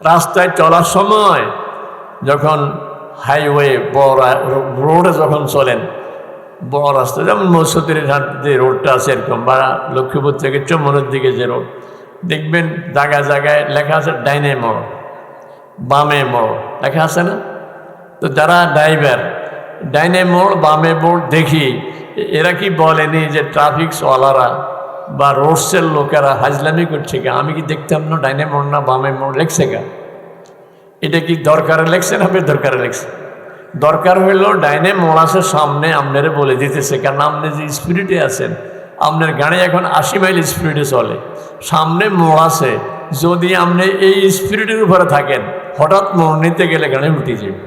রাস্তায় চলার সময় যখন হাইওয়ে বড় রোডে যখন চলেন, বড় রাস্তা, যেমন মসুদের ঘাট যে রোডটা আছে এরকম, বা লক্ষ্মীপুর থেকে চমনের দিকে যে রোড, দেখবেন জায়গায় জায়গায় লেখা আছে ডাইনে মোড়, বামে মোড়, লেখা আছে না? তো যারা ড্রাইভার, ডাইনে মোড়, বামে মোড় দেখি এরা কি বলেনি যে ট্রাফিকওয়ালারা বা রোডসের লোকেরা হাজলামি করছে কে আমি কি দেখতাম না ডাইনে মোড় না বামে মোড় লেখছে গা? এটা কি দরকারে লেখছে না বেদরকারে লেখছে? দরকার হইল ডাইনে মোড় আছে, সামনে আপনারে বলে দিতেছে। কারণ আপনি যে স্পিরিটে আছেন আপনার গাড়ি এখন আশি মাইল স্পিরিটে চলে। সামনে মোড় আছে, যদি আপনি এই স্পিরিটের উপরে থাকেন, হঠাৎ মোড় নিতে গেলে গাড়ি উঠে যাবে।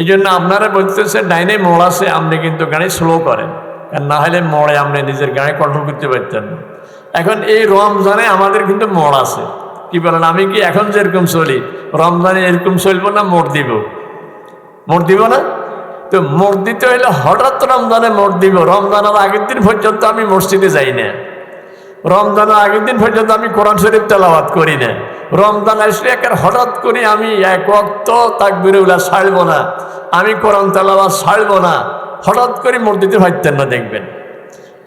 এই জন্য আপনারা বলতেছে ডাইনে মোড় আছে আপনি কিন্তু গাড়ি স্লো করেন। না হলে মোড়ে আপনি নিজের গায়ে কন্ট্রোল করতে পারতেন এখন এই রমজানে আমাদের কিন্তু মোড় আছে। কি বলেন, আমি কি এখন যেরকম চলি? রমজানে এরকম চলবো না মোড় দিব? মোড় দিব না? তো মোড় দিতে হইলে হঠাৎ রমজানে মোড় দিব। রমজানের আগের দিন পর্যন্ত আমি মসজিদে যাই না। রমজানের আগের দিন পর্যন্ত আমি কোরআন শরীফ তেলাওয়াত করি না। রমজান আসলে একের হঠাৎ করে আমি এক অক্ত তাকবিরে উলা ছাড়বো না। আমি কোরআন তেলাওয়াত ছাড়বো না। হঠাৎ করে দিতে পারতেন না, দেখবেন।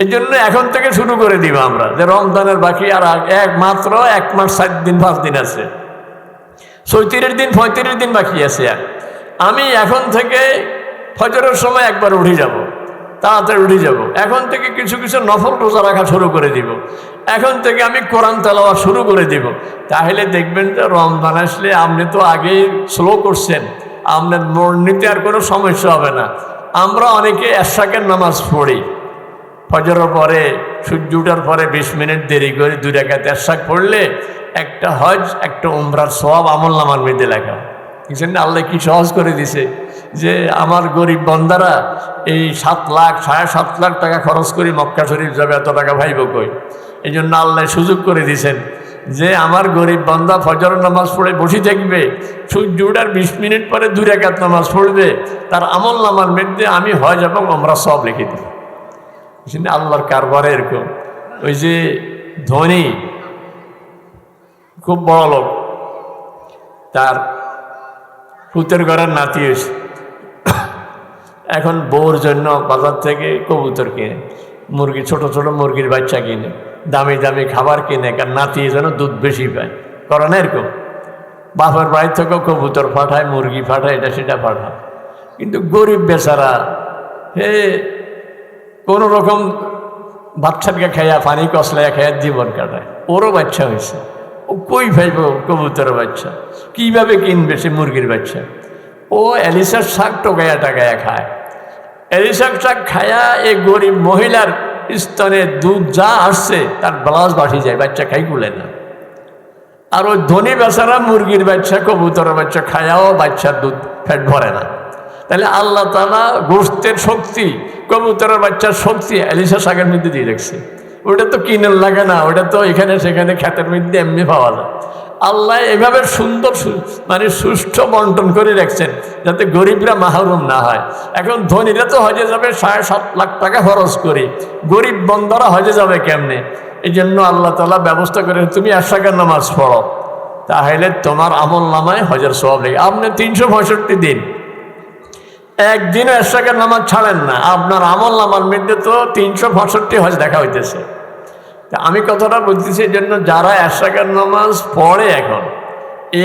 এই জন্য এখন থেকে শুরু করে দিব আমরা, যে রমজানের বাকি আর এক মাত্র এক মাস সাত দিন, পাঁচ দিন আছে। চৈত্রিশ দিন, পঁয়ত্রিশ দিন বাকি আছে। আমি এখন থেকে ফজরের সময় একবার উঠে যাব, তাড়াতাড়ি উঠে যাব। এখন থেকে কিছু কিছু নফল রোজা রাখা শুরু করে দিব। এখন থেকে আমি কোরআন তেলাওয়া শুরু করে দিব। তাহলে দেখবেন যে রমজান আসলে আপনি তো আগেই স্লো করছেন, আপনার মোড় নিতে আর কোনো সমস্যা হবে না। আমরা অনেকে এশাকের নামাজ পড়ি। ফজরের পরে, সূর্য উঠার পরে বিশ মিনিট দেরি করে দুই রেখা তেরশাক পড়লে একটা হজ, একটা উমরার সব আমল নামার মধ্যে লেখা। বুঝছেন না আল্লাহ কি সহজ করে দিছে যে আমার গরিব বন্দারা এই সাত লাখ, সাড়ে সাত লাখ টাকা খরচ করে মক্কা শরীফ যাবে, এত টাকা ভাইব কই? এই জন্য আল্লাহ সুযোগ করে দিছেন যে আমার গরিব বন্দা ফজর নামাজ পড়ে বসে থাকবে, সূর্য উঠার বিশ মিনিট পরে দুই রেখাত নামাজ পড়বে, তার আমল নামার মধ্যে আমি হজ এবং আমরা সব লিখে দিই আল্লাহর কারবারে এরকম। ওই যে ধনী, খুব বড় লোক, তার পুতের ঘরের নাতি হয়েছে। এখন বউর জন্য বাজার থেকে কবুতর কিনে, মুরগি, ছোট ছোট মুরগির বাচ্চা কিনে। দামি দামি খাবার কিনে, কারণ নাতি যেন দুধ বেশি পায়। করে না এরকম, বাপের বাড়ি থেকেও কবুতর পাঠায়, মুরগি পাঠায়, এটা সেটা পাঠায়। কিন্তু গরিব বেচারা, হে, কোনো রকম বাচ্চাকে খাইয়া, পানি কসলাইয়া খাইয়া জীবন কাটায়। ওরও বাচ্চা হয়েছে। ও কই ভাইব কবুতরের বাচ্চা? কীভাবে কিনবে সে মুরগির বাচ্চা? ও এলিসার শাক টোকাইয়া টাকাইয়া খায়। এলিসার শাক খায়া এই গরিব মহিলার স্তনে দুধ যা আসছে, তার ব্লাউজ বাসি যায়, বাচ্চা খাই গুলে না। আর ওই ধনী বেচারা মুরগির বাচ্চা, কবুতরের বাচ্চা খায়াও বাচ্চার দুধ ফ্যাট ভরে না। তাহলে আল্লাহ তালা গোস্তের শক্তি, কবুতরের বাচ্চার শক্তি এলিসা শাকের মধ্যে দিয়ে রাখছে। ওটা তো কিনে লাগে না, ওটা তো এখানে সেখানে খ্যাতের মধ্যে এমনি পাওয়া যায়। আল্লাহ এভাবে সুন্দর মানে সুষ্ঠু বন্টন করে রাখছেন যাতে গরিবরা মাহরুম না হয়। এখন ধনীরা তো হজে যাবে সাড়ে সাত লাখ টাকা খরচ করে। গরিব বন্দারা হজে যাবে কেমনে? এই জন্য আল্লাহ তালা ব্যবস্থা করে, তুমি একশাকের নামাজ পড়ো, তাহলে তোমার আমল নামায় হজের সব লেগে। আপনি তিনশো পঁয়ষট্টি দিন একদিন এরশাকের নামাজ ছাড়েন না। আপনার আমল নামার মধ্যে তো তিনশো পঁয়ষট্টি হজ দেখা হইতেছে। আমি কথাটা বলতেছি এই জন্য যারা এরশাকের নামাজ পড়ে এখন,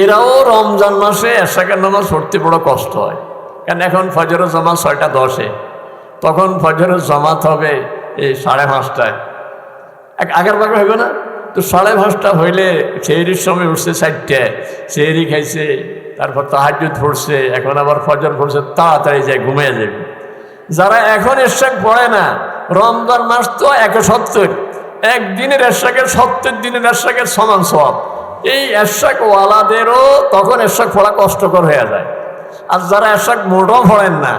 এরাও রমজান মাসে এরশাকের নামাজ পড়তে বড় কষ্ট হয়। কারণ এখন ফজরের জামাত ছয়টা দশে, তখন ফজরের জামাত হবে এই সাড়ে পাঁচটায়। এক আগের ভাগে হবে না? তো সাড়ে পাঁচটা হইলে সেহরির সময় উঠছে চারটে সেহরি খাইছে, তারপর তাহাজুদ পড়ছে, এখন আবার ফজর পড়ছে, তাড়াতাড়ি যায় ঘুমিয়ে যাবে। যারা এখন এরশাক পড়ে না, রমজান মাস তো একশো সত্তর একদিনের এরশাকের সত্তর দিনের এরশাকের সমান সব এই এরশাক ওয়ালাদেরও তখন এরশাক পড়া কষ্টকর হয়ে যায়। আর যারা এরশাক মোটও পড়েন না,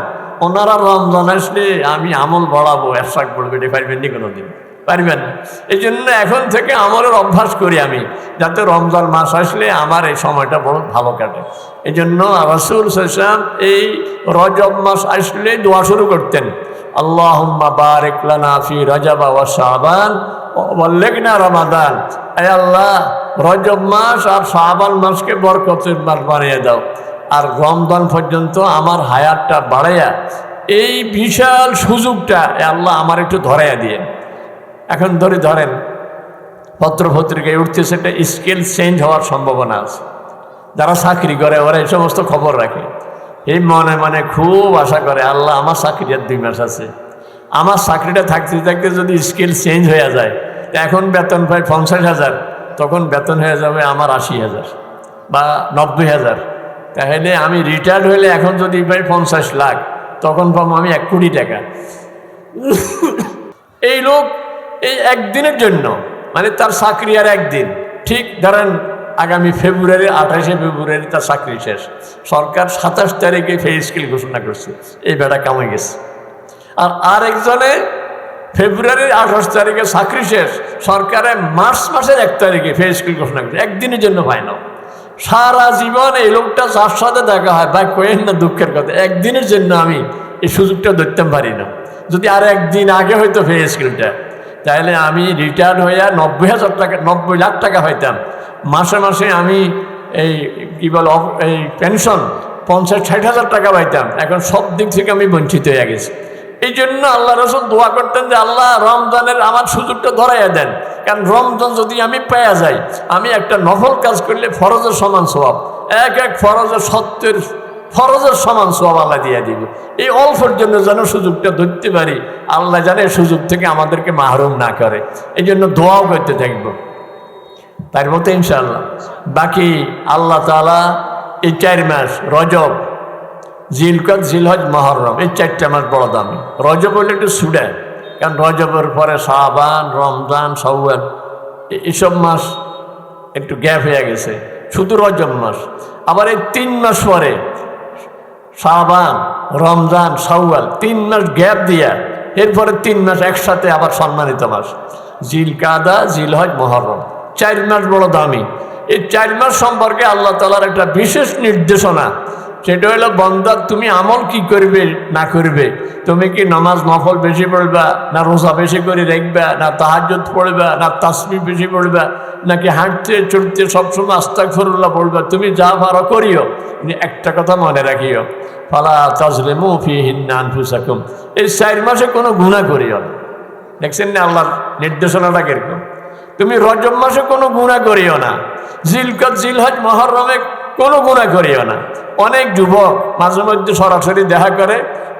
ওনারা রমজান আসলে, আমি আমল বাড়াবো, এরশাক পড়বে এটা পারবেন নি কোনো দিন পারবেন না। এই জন্য এখন থেকে আমলের অভ্যাস করি আমি, যাতে রমজান মাস আসলে আমার এই সময়টা বড় ভালো কাটে। এই জন্য রসুল সাম এই রজব মাস আসলে দোয়া শুরু করতেন। আল্লাহ বারেক লানা ফি রজাবা ওয়া শাবান বাল্লিগনা রমাদান। আয় আল্লাহ, রজব মাস আর শাহবান মাসকে বরকতের মাস বানিয়ে দাও। আর রমজান পর্যন্ত আমার হায়ারটা বাড়াইয়া এই বিশাল সুযোগটা এ আল্লাহ আমার একটু ধরাইয়া দিয়ে। এখন ধরে ধরেন পত্র পত্রিকায় উঠতেছে একটা স্কেল চেঞ্জ হওয়ার সম্ভাবনা আছে। যারা চাকরি করে, ওরা এই সমস্ত খবর রাখে। এই মনে মনে খুব আশা করে, আল্লাহ আমার চাকরি আর দুই মাস আছে। আমার চাকরিটা থাকতে থাকতে যদি স্কেল চেঞ্জ হয়ে যায় এখন বেতন পাই পঞ্চাশ হাজার, তখন বেতন হয়ে যাবে আমার আশি হাজার বা নব্বই হাজার। তাহলে আমি রিটায়ার্ড হলে এখন যদি পাই পঞ্চাশ লাখ, তখন পাবো আমি এক কোটি টাকা। এই লোক এই একদিনের জন্য মানে তার চাকরি আর একদিন। ঠিক ধরেন আগামী ফেব্রুয়ারি, আঠাশে ফেব্রুয়ারি তার চাকরি শেষ। সরকার সাতাশ তারিখে ফে স্কেল ঘোষণা করছে, এই বেটা কামে গেছে। আর আরেকজনে ফেব্রুয়ারির আঠাশ তারিখে চাকরি শেষ, সরকারে মার্চ মাসের এক তারিখে ফে স্কেল ঘোষণা করছে। একদিনের জন্য না সারা জীবন এই লোকটা যার সাথে দেখা হয়, ভাই কোয়েন না দুঃখের কথা, একদিনের জন্য আমি এই সুযোগটা ধরতে পারি না। যদি আর একদিন আগে হয়তো ফে স্কেলটা, তাহলে আমি রিটায়ার্ড হইয়া নব্বই হাজার টাকা, নব্বই লাখ টাকা হইতাম। মাসে মাসে আমি এই কী বল, এই পেনশন পঞ্চাশ ষাট হাজার টাকা পাইতাম। এখন সব দিক থেকে আমি বঞ্চিত হয়ে গেছি। এই জন্য আল্লাহ রসুল দোয়া করতেন যে আল্লাহ রমজানের আমার সুযোগটা ধরাইয়া দেন। কারণ রমজান যদি আমি পেয়ে যাই, আমি একটা নফল কাজ করলে ফরজের সমান স্বভাব এক এক ফরজের সত্যের ফরজের সমান সব আল্লাহ দিয়ে দিব। এই অল্পের জন্য যেন সুযোগটা ধরতে পারি, আল্লাহ জানে সুযোগ থেকে আমাদেরকে মাহরুম না করে। এই জন্য দোয়াও করতে থাকব। তার মতো ইনশাআল্লাহ, বাকি আল্লাহ তালা এই চার মাস রজব জিলকত জিলহজ মহরম, এই চারটে মাস বড় দামি। রজব হলে একটু সুডে, কারণ রজবের পরে সাবান রমজান সৌয়াল এইসব মাস একটু গ্যাপ হয়ে গেছে, শুধু রজব মাস। আবার এই তিন মাস পরে সাবান রমজান, শাওয়াল, তিন মাস গ্যাপ দিয়া, এরপরে তিন মাস একসাথে আবার সম্মানিত মাস। জিল কাদা জিলহজ মহরম, চার মাস বড় দামি। এই চার মাস সম্পর্কে আল্লাহ তালার একটা বিশেষ নির্দেশনা। সেটা হলো বন্দা তুমি আমল কি করবে না করবে? তুমি কি নামাজ নফল বেশি পড়বা, না রোজা বেশি করে রাখবা, না তাহাজত পড়বা, না তাসমি বেশি পড়বা, নাকি হাঁটতে চড়তে সবসময় আস্তাক ফরুল্লাহ পড়বা? তুমি যা পারো করিও। কিন্তু একটা কথা মনে রাখিও, ফালা তাজলে মুফি হিন্নান ফুসাকুম এই চার মাসে কোনো গুণা করিও না। দেখছেন না আল্লাহর নির্দেশনাটা কীরকম? তুমি রজব মাসে কোনো গুণা করিও না। জিলকত জিলহজ মহরমে কোনো গুণা করিও না। অনেক যুবক মাঝে মধ্যে সরাসরি দেখা করে,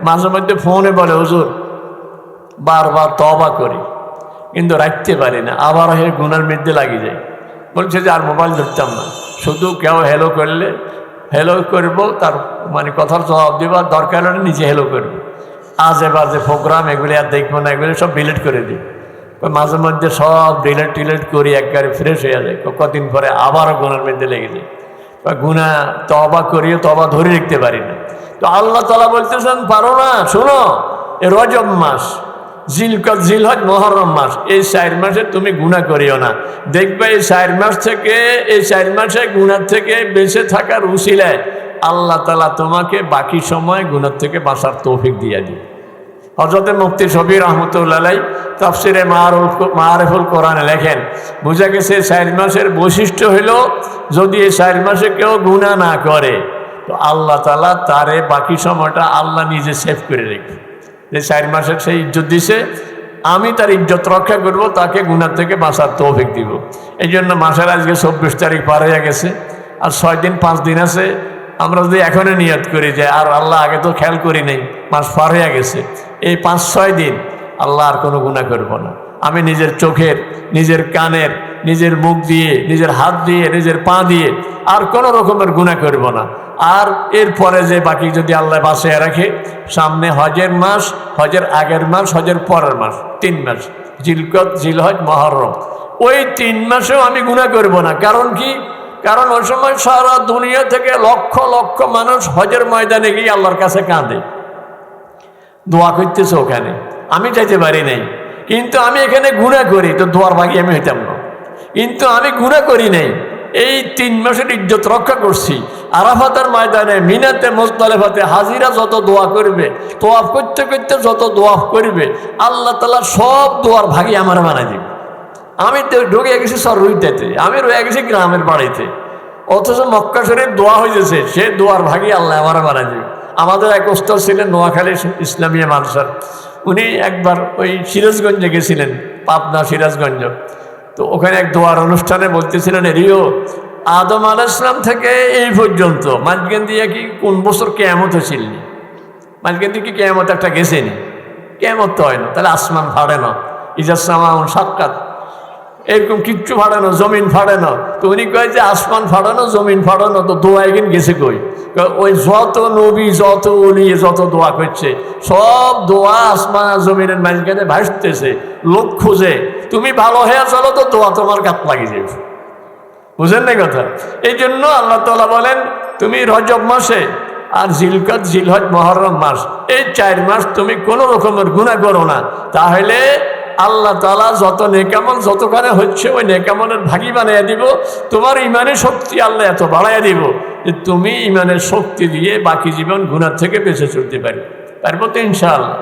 মাঝে মধ্যে ফোনে বলে, হুজুর, বারবার তবা করি, কিন্তু রাখতে পারি না, আবার হে গুনার মধ্যে লাগি যায় বলছে যে, আর মোবাইল ধরতাম না, শুধু কেউ হেলো করলে হেলো করব, তার মানে কথার জবাব দেবার দরকার হলে নিজে হেলো করব। আজে বাজে প্রোগ্রাম এগুলি আর দেখব না, এগুলি সব ডিলিট করে দিই। মাঝে মধ্যে সব ডিলেট টিলেট করি, একবারে ফ্রেশ হয়ে যায়, কদিন পরে আবারও গুনার মধ্যে লেগে যায়। বা গুণা তবা করিও তবা ধরে রাখতে পারি না। তো আল্লাহ তালা বলতেছেন, পারো না, শোনো, এ রজব মাস, জিলকত, জিলহজ, মহরম মাস, এই চার মাসে তুমি গুণা করিও না। দেখবে এই চার মাস থেকে, এই চার মাসে গুণার থেকে বেঁচে থাকার উচিলায় আল্লাহ তালা তোমাকে বাকি সময় গুণার থেকে বাঁচার তৌফিক দিয়ে দিবে। হজরতে মুফতি শফি রহমতুল্লাহ তফসিরে মারুল মারেফুল কোরআনে লেখেন, বোঝা গেছে চার মাসের বৈশিষ্ট্য হইল যদি এই চার মাসে কেউ গুণা না করে, তো আল্লাহ তালা তারে বাকি সময়টা আল্লাহ নিজে সেভ করে রেখে যে চার মাসের সেই ইজ্জত দিছে, আমি তার ইজ্জত রক্ষা করব, তাকে গুণার থেকে বাঁচার তৌফিক দিব। এই জন্য মাসের আজকে চব্বিশ তারিখ পার হয়ে গেছে, আর ছয় দিন, পাঁচ দিন আছে। আমরা যদি এখনই নিয়ত করি যে, আর আল্লাহ আগে তো খেয়াল করি নেই, মাস পার হয়ে গেছে। এই পাঁচ, ছয় দিন আল্লাহ আর কোনো গুণা করব না। আমি নিজের চোখের, নিজের কানের, নিজের মুখ দিয়ে, নিজের হাত দিয়ে, নিজের পা দিয়ে আর কোনো রকমের গুণা করব না। আর এরপরে যে বাকি যদি আল্লাহ বাঁচিয়ে রাখে, সামনে হজের মাস, হজের আগের মাস, হজের পরের মাস, তিন মাস, জিলকত, জিলহজ, মহরম, ওই তিন মাসেও আমি গুণা করব না। কারণ কি? কারণ ওই সময় সারা দুনিয়া থেকে লক্ষ লক্ষ মানুষ হজের ময়দানে গিয়ে আল্লাহর কাছে কাঁদে। দোয়া করতেছে ওখানে আমি চাইতে পারি নাই। কিন্তু আমি এখানে গুণা করি, তো দোয়ার ভাগি আমি হইতাম না। কিন্তু আমি গুণা করি নাই। এই তিন মাসের ইজ্জত রক্ষা করছি। আরাফাতের ময়দানে, মিনাতে মোস্তালেফাতে হাজিরা যত দোয়া করবে, তোয়াফ করতে করতে যত দোয়াফ করবে, আল্লাহ তালা সব দোয়ার ভাগি আমার বানাই দিবে। আমি তো ঢুকে গেছি সর রুইটাতে, আমি রয়ে গেছি গ্রামের বাড়িতে। অথচ মক্কা শরীর দোয়া হয়েছে সে দোয়ার ভাগই আল্লাহ আমার বানা যাবে আমাদের এক ওস্তাদ ছিলেন নোয়াখালী ইসলামিয়া মানসার উনি একবার ওই সিরাজগঞ্জে গেছিলেন, পাবনা সিরাজগঞ্জ। তো ওখানে এক দোয়ার অনুষ্ঠানে বলতেছিলেন রিও আদম আল ইসলাম থেকে এই পর্যন্ত মাঝখান দিয়ে কি কোন বছর কেমত হয়েছিল? মাঝখান দিয়ে কি কেমত একটা গেছেনি? কেমত তো হয় না, তাহলে আসমান ফাড়ে না। ইজাসামাউন সাক্ষাৎ এরকম কিচ্ছু ফাড়ানো জমিন ফাড়ানো তো উনি কয় যে, আসমান ফাড়ানো জমিন ফাড়ানো তো দোয়া একদিন গেছে কই? ওই যত নবী, যত উনি যত দোয়া করছে, সব দোয়া আসমান জমিনের মাঝখানে ভাসতেছে। লোক খুঁজে, তুমি ভালো হয়ে চলো তো, দোয়া তোমার গাত লাগিয়ে যাবে বুঝেন না কথা? এই জন্য আল্লাহ তালা বলেন, তুমি রজব মাসে আর জিলকত, জিলহজ, মহরম মাস, এই চার মাস তুমি কোনো রকমের গুণা করো না। তাহলে আল্লাহ তালা যত নেকামল যতখানে হচ্ছে, ওই নেকামলের ভাগি বানাইয়া দিব। তোমার ইমানের শক্তি আল্লাহ এত বাড়াইয়া দিব যে তুমি ইমানের শক্তি দিয়ে বাকি জীবন গুণার থেকে বেঁচে চলতে পারি পারব তো ইনশাআল্লাহ